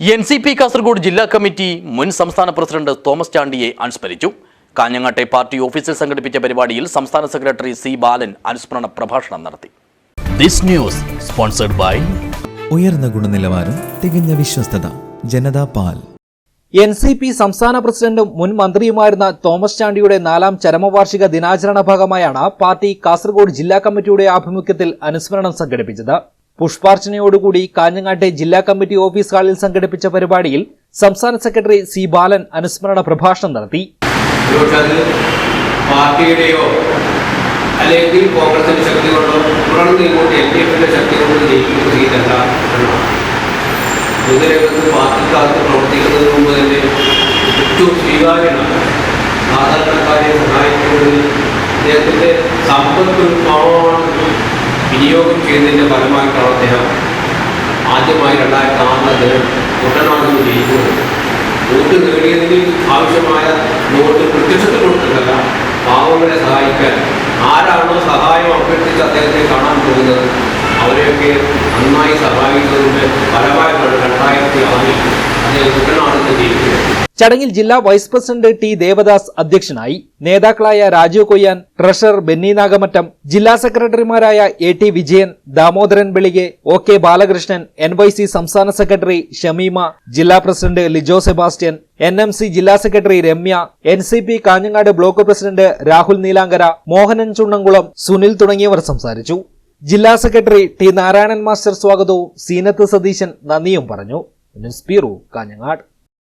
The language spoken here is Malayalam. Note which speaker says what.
Speaker 1: എൻ സി പി കാസർഗോഡ് ജില്ലാ കമ്മിറ്റി മുൻ സംസ്ഥാന പ്രസിഡന്റ് തോമസ് ചാണ്ടിയെ അനുസ്മരിച്ചു. കാഞ്ഞങ്ങാട്ടെ പാർട്ടി ഓഫീസിൽ സംഘടിപ്പിച്ച പരിപാടിയിൽ സംസ്ഥാന സെക്രട്ടറി സി ബാലൻ അനുസ്മരണ പ്രഭാഷണം നടത്തി. ദിസ് ന്യൂസ് സ്പോൺസർഡ് ബൈ
Speaker 2: ഉയർന്ന ഗുണനിലവാരം തികഞ്ഞ വിശ്വസ്തത ജനതാ പാൽ.
Speaker 3: എൻ സി പി സംസ്ഥാന പ്രസിഡന്റും മുൻ മന്ത്രിയുമായിരുന്ന തോമസ് ചാണ്ടിയുടെ നാലാം ചരമവാർഷിക ദിനാചരണ ഭാഗമായാണ് പാർട്ടി കാസർഗോഡ് ജില്ലാ കമ്മിറ്റിയുടെ ആഭിമുഖ്യത്തിൽ അനുസ്മരണം സംഘടിപ്പിച്ചത്. പുഷ്പാർച്ചനയോടുകൂടി കാഞ്ഞങ്ങാട്ടെ ജില്ലാ കമ്മിറ്റി ഓഫീസ് ഹാളിൽ സംഘടിപ്പിച്ച പരിപാടിയിൽ സംസ്ഥാന സെക്രട്ടറി സി ബാലൻ അനുസ്മരണ പ്രഭാഷണം നടത്തി.
Speaker 4: സ്വീകാര്യമാണ് അല്ലെങ്കിൽ സ്വീകാര്യനാണ് സാധാരണക്കാരെ സഹായിക്കുന്നതിൽ അദ്ദേഹത്തിന്റെ സമ്പത്ത് ഒരു പാവമാണ് വിനിയോഗം ചെയ്യുന്നതിന്റെ ഫലമായിട്ടാണ് അദ്ദേഹം ആദ്യമായി രണ്ടായിരത്തി ആറിൽ അദ്ദേഹം കുട്ടനാട്ടിൽ ജയിക്കുന്നത് വോട്ട് നേടിയതിന് ആവശ്യമായ വോട്ട് പ്രത്യക്ഷത്തിൽ കൊടുത്തിട്ടല്ല പാവങ്ങളെ സഹായിക്കാൻ ആരാണോ സഹായം അഭ്യർത്ഥിച്ച് അദ്ദേഹത്തെ കാണാൻ പോകുന്നത് അവരെയൊക്കെ നന്നായി സഹായിക്കുന്നതിന്റെ ഫലമായിട്ടാണ് രണ്ടായിരത്തി ആറിൽ അദ്ദേഹം
Speaker 3: ചടങ്ങിൽ ജില്ലാ വൈസ് പ്രസിഡന്റ് ടി ദേവദാസ് അധ്യക്ഷനായി നേതാക്കളായ രാജീവ് കൊയ്യാൻ ട്രഷറർ ബെന്നി നാഗമറ്റം ജില്ലാ സെക്രട്ടറിമാരായ A T Vijayan Damodaran Velike O K Balakrishnan N Y C സംസ്ഥാന സെക്രട്ടറി ഷമീമ ജില്ലാ president Lijo Sebastian N M C ജില്ലാ secretary Ramya N C P Kanhangad block president Rahul Neelankara Mohanan Chunnamkulam Sunil തുടങ്ങിയവർ സംസാരിച്ചു. ജില്ലാ സെക്രട്ടറി ടി നാരായണൻ മാസ്റ്റർ സ്വാഗതവും സീനത്ത് സതീശൻ നന്ദിയും പറഞ്ഞു. News bureau Kanhangad.